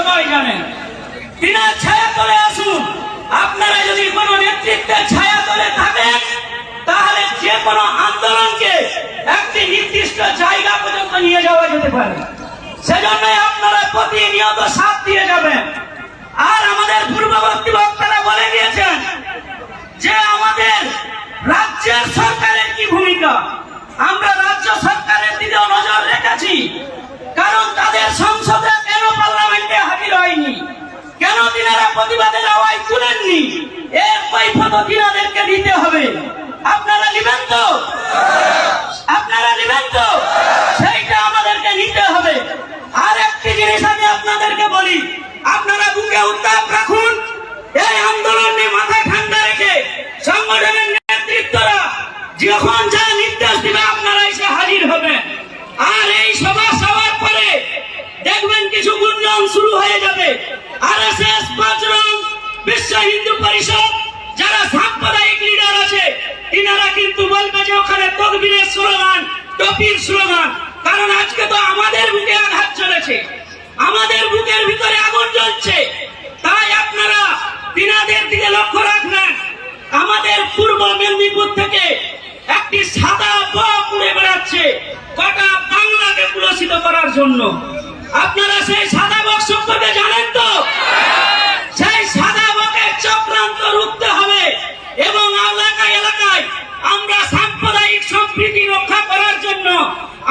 সবাই জানেন। তিনার ছায়া তলে আসুন। আপনারা যদি কোনো নেতৃত্বের ছায়া তলে থাকেন, তাহলে যে কোনো আন্দোলনকে একটি নির্দিষ্ট জায়গা পর্যন্ত নিয়ে যাওয়া যেতে পারে। সেজন্যই আপনারা প্রতিনিয়ত সাথ দিয়ে যাবেন। আর আমাদের পূর্ববর্তী বক্তারা বলে গিয়েছেন যে আমাদের রাজ্যের সরকারের কি ভূমিকা? আমরা রাজ্য সরকারের দিকেও নজর রেখেছি। কারণ তাদের সংসদে কেন পার্লামেন্টে হাজির হয়নি কেন তিনারা প্রতিবাদের আওয়াজ তুলেননি এর কৈফত তিনাদেরকে দিতে হবে। আপনারা নেবেন তো? আপনারা নেবেন তো? সেইটা আমাদেরকে নিতে হবে। আর একটি জিনিস আমি আপনাদেরকে বলি। আপনারা বুকে উত্তাপ রাখুন। এই আন্দোলন নিয়ে মাথা ঠান্ডা রেখে সংগঠনের নেতৃত্বরা যখন যা নির্দেশ দিবে, আপনারা এসে হাজির হবে আর এই সভা সবার পরে দেখবেন কিছু গুঞ্জন শুরু হয়ে যাবে। আর এস এস বিশ্ব হিন্দু পরিষদ, যারা সাম্প্রদায়িক লিডার আছে তিনারা কিন্তু বলবে যে ওখানে তকবীরের স্লোগান, টপির স্লোগান। কারণ আজকে তো আমাদের বুকে আঘাত চলেছে। আমাদের বুকের ভিতরে আগুন জ্বলছে। তাই আপনারা তিনাদের দিকে লক্ষ্য রাখবেন। আমাদের পূর্ব মেদিনীপুর থেকে একটি সাদা বক উড়ে বেড়াচ্ছে। গোটা বাংলাকে পুলসিত করার জন্য। আপনারা সেই সাদা বক সম্পর্কে জানেন তো সেই সাদা বকের চক্রান্ত রুখতে হবে এবং এলাকায় এলাকায় আমরা সাম্প্রদায়িক সম্প্রীতি রক্ষা করার জন্য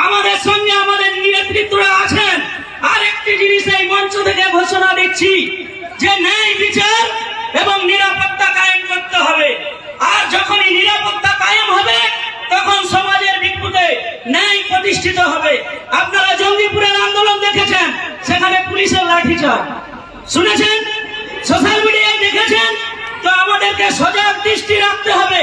আমাদের সঙ্গে আমাদের নেতৃত্বরা আছেন। আর একটি জিনিস এই মঞ্চ থেকে ঘোষণা দিচ্ছি, যে ন্যায় বিচার এবং নিরাপত্তা কায়েম করতে হবে। আর যখনই নিরাপত্তা কায়েম হবে, তখন সমাজের বিপুতে ন্যায় প্রতিষ্ঠিত হবে। আপনারা জঙ্গিপুরের আন্দোলন দেখেছেন, সেখানে পুলিশের লাঠিচার্জ। শুনেছেন? সোশ্যাল মিডিয়ায় দেখেছেন? তো আমাদেরকে সজাগ দৃষ্টি রাখতে হবে।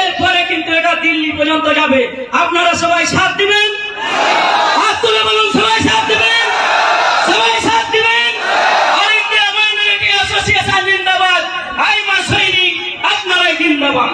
এরপরে কিন্তু এটা দিল্লি পর্যন্ত যাবে। আপনারা সবাই সাথ দিবেন? হাত তুলে বলুন, সবাই সাথ দিবেন? সবাই সাথ দিবেন? অলিম্পিয়া মাইনরিটি অ্যাসোসিয়েশন জিন্দাবাদ। আইমা সৈনিক, আপনারাই জিন্দাবাদ।